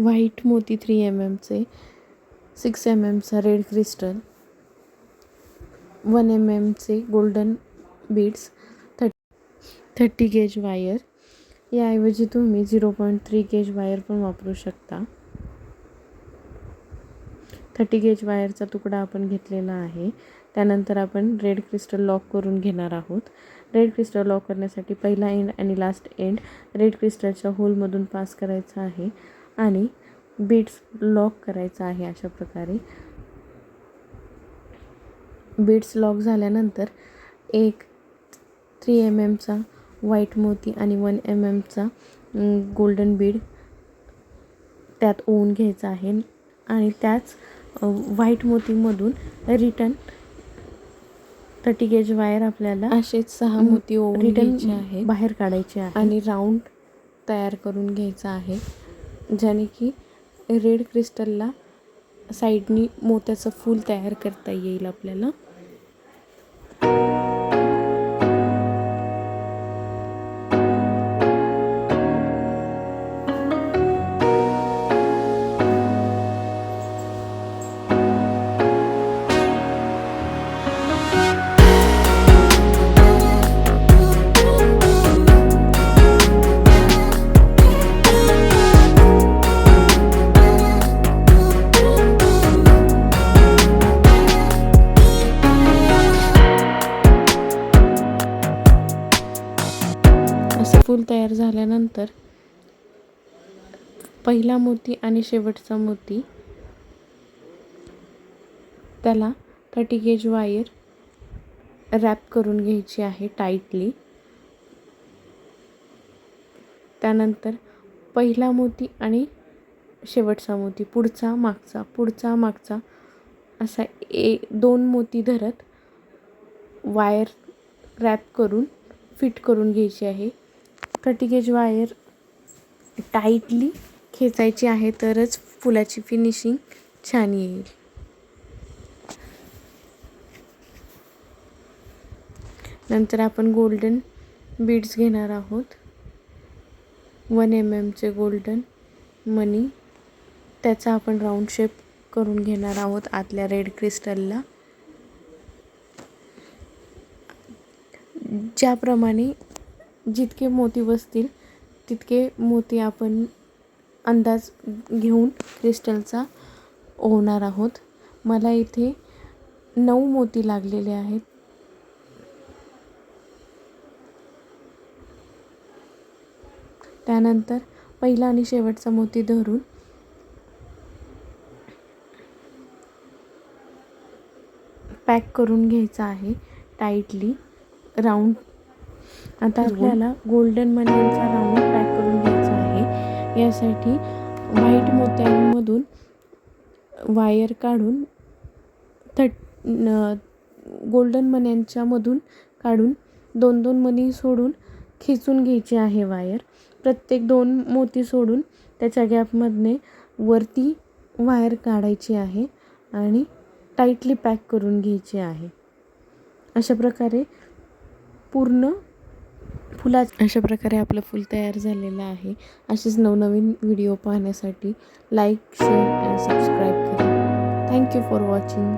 White मोती three M एमचे six M एमचा red crystal one M एमचे golden beads thirty thirty gauge wire याऐवजी तुम्ही zero point three gauge wire पण वापरू शकता. थर्टी गेज वायरचा तुकडा आपण घेतलेला आहे. त्यानंतर आपण रेड क्रिस्टल लॉक करून घेणार आहोत. रेड क्रिस्टल लॉक करण्यासाठी पहिला एंड आणि लास्ट एंड रेड क्रिस्टलच्या होलमधून पास करायचा आहे. आणि बीड्स लॉक करायचा आहे अशा प्रकारे. बीड्स लॉक झाल्यानंतर एक थ्री एम एमचा व्हाईट मोती आणि वन एम एमचा गोल्डन बीड त्यात ओवून घ्यायचा आहे. आणि त्याच व्हाईट मोतीमधून रिटर्न थर्टी गेज वायर आपल्याला असेच सहा मोती ओवून रिटर्न आहे बाहेर काढायचे आहे आणि राऊंड तयार करून घ्यायचा आहे. ज्याने की रेड क्रिस्टलला साईडनी मोत्याचं फूल तयार करता येईल आपल्याला. असं फूल तयार झाल्यानंतर पहिला मोती आणि शेवटचा मोती त्याला थर्टी गेज वायर रॅप करून घ्यायची आहे टाईटली त्यानंतर पहिला मोती आणि शेवटचा मोती पुढचा मागचा पुढचा मागचा असा ए दोन मोती धरत वायर रॅप करून फिट करून घ्यायची आहे. थर्टी वायर टाईटली खेचायची आहे तरच फुलाची फिनिशिंग छान येईल. नंतर आपण गोल्डन बीड्स घेणार आहोत. वन एम एमचे गोल्डन मनी. त्याचा आपण राऊंड शेप करून घेणार आहोत आतल्या रेड क्रिस्टलला. ज्याप्रमाणे जितके मोती बसतील तितके मोती आपण अंदाज घेऊन क्रिस्टलचा ओवणार आहोत. मला इथे नऊ मोती लागलेले आहेत. त्यानंतर पहिला आणि शेवटचा मोती धरून पॅक करून घ्यायचा आहे टाईटली राऊंड आता आपल्याला गोल्डन मनीचा राऊंड पॅक करून घ्यायचा आहे. यासाठी व्हाईट मोत्यांमधून वायर काढून थट गोल्डन मण्यांच्यामधून काढून दोन दोन मणी सोडून खेचून घ्यायची आहे वायर प्रत्येक दोन मोती सोडून त्याच्या गॅपमधने वरती वायर काढायची आहे आणि टाईटली पॅक करून घ्यायची आहे. अशा प्रकारे पूर्ण फुला अशा प्रकारे आपलं फूल तयार झालेलं आहे. असेच नवनवीन व्हिडिओ पाहण्यासाठी लाईक शेअर आणि सबस्क्राईब करा. Thank you for watching